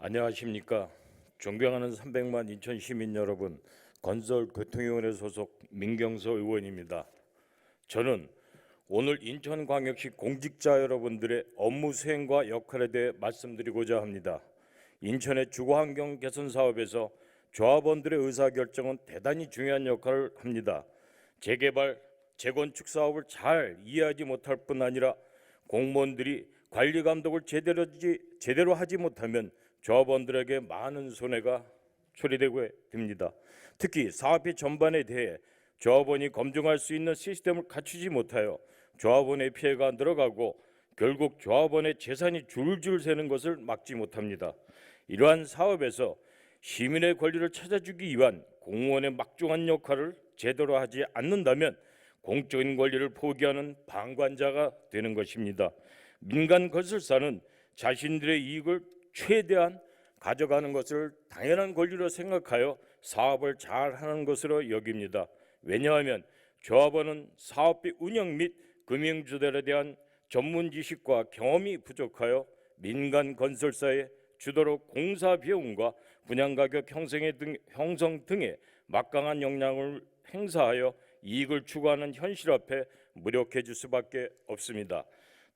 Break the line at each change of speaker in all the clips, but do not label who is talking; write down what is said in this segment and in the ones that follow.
안녕하십니까. 존경하는 300만 인천 시민 여러분, 건설교통위원회 소속 민경서 의원입니다. 저는 오늘 인천광역시 공직자 여러분들의 업무 수행과 역할에 대해 말씀드리고자 합니다. 인천의 주거환경 개선 사업에서 조합원들의 의사결정은 대단히 중요한 역할을 합니다. 재개발, 재건축 사업을 잘 이해하지 못할 뿐 아니라 공무원들이 관리 감독을 제대로, 제대로 하지 못하면 조합원들에게 많은 손해가 초래되고 됩니다. 특히 사업비 전반에 대해 조합원이 검증할 수 있는 시스템을 갖추지 못하여 조합원의 피해가 늘어가고 결국 조합원의 재산이 줄줄 새는 것을 막지 못합니다. 이러한 사업에서 시민의 권리를 찾아주기 위한 공무원의 막중한 역할을 제대로 하지 않는다면 공적인 권리를 포기하는 방관자가 되는 것입니다. 민간 건설사는 자신들의 이익을 최대한 가져가는 것을 당연한 권리로 생각하여 사업을 잘 하는 것으로 여깁니다. 왜냐하면 조합원은 사업비 운영 및 금융 주들에 대한 전문 지식과 경험이 부족하여 민간 건설사의 주도로 공사 비용과 분양 가격 형성 등에 막강한 영향을 행사하여 이익을 추구하는 현실 앞에 무력해질 수밖에 없습니다.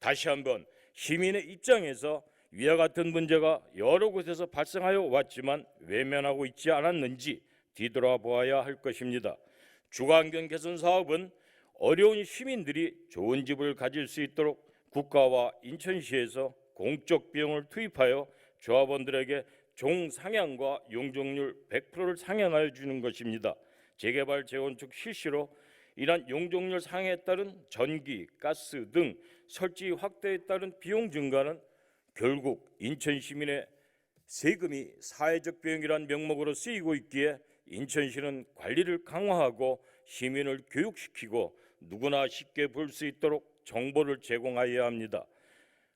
다시 한번 시민의 입장에서 위와 같은 문제가 여러 곳에서 발생하여 왔지만 외면하고 있지 않았는지 뒤돌아보아야 할 것입니다. 주거환경 개선 사업은 어려운 시민들이 좋은 집을 가질 수 있도록 국가와 인천시에서 공적 비용을 투입하여 조합원들에게 종상향과 용적률 100%를 상향하여 주는 것입니다. 재개발 재건축 실시로 이란 용적률 상향에 따른 전기, 가스 등 설치 확대에 따른 비용 증가는 결국 인천 시민의 세금이 사회적 비용이란 명목으로 쓰이고 있기에 인천시는 관리를 강화하고 시민을 교육시키고 누구나 쉽게 볼 수 있도록 정보를 제공하여야 합니다.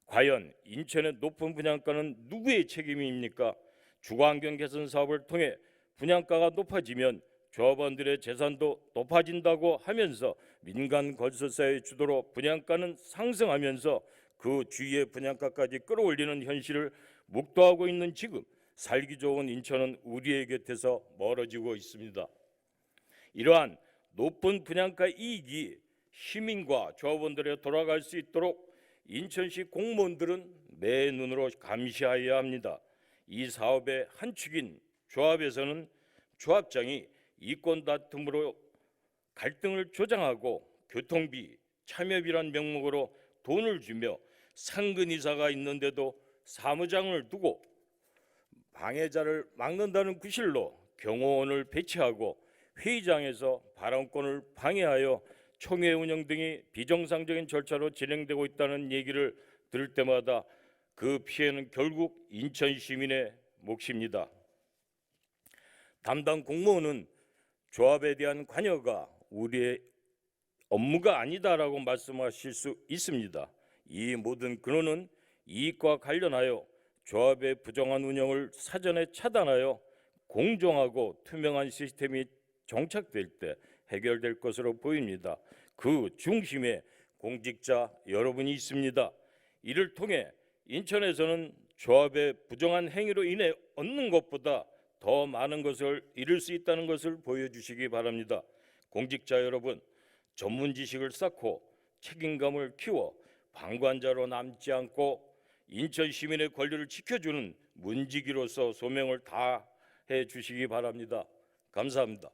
과연 인천의 높은 분양가는 누구의 책임입니까? 주거환경 개선 사업을 통해 분양가가 높아지면 조합원들의 재산도 높아진다고 하면서 민간 건설사의 주도로 분양가는 상승하면서 그 주위의 분양가까지 끌어올리는 현실을 묵도하고 있는 지금 살기 좋은 인천은 우리의 곁에서 멀어지고 있습니다. 이러한 높은 분양가 이익이 시민과 조합원들에 돌아갈 수 있도록 인천시 공무원들은 매 눈으로 감시하여야 합니다. 이 사업의 한 축인 조합에서는 조합장이 이권 다툼으로 갈등을 조장하고 교통비, 참여비란 명목으로 돈을 주며 상근 이사가 있는데도 사무장을 두고 방해자를 막는다는 구실로 경호원을 배치하고 회의장에서 발언권을 방해하여 총회 운영 등이 비정상적인 절차로 진행되고 있다는 얘기를 들을 때마다 그 피해는 결국 인천 시민의 몫입니다. 담당 공무원은 조합에 대한 관여가 우리의 업무가 아니다라고 말씀하실 수 있습니다. 이 모든 근원은 이익과 관련하여 조합의 부정한 운영을 사전에 차단하여 공정하고 투명한 시스템이 정착될 때 해결될 것으로 보입니다. 그 중심에 공직자 여러분이 있습니다. 이를 통해 인천에서는 조합의 부정한 행위로 인해 얻는 것보다 더 많은 것을 잃을 수 있다는 것을 보여주시기 바랍니다. 공직자 여러분, 전문 지식을 쌓고 책임감을 키워 방관자로 남지 않고 인천 시민의 권리를 지켜주는 문지기로서 소명을 다해 주시기 바랍니다. 감사합니다.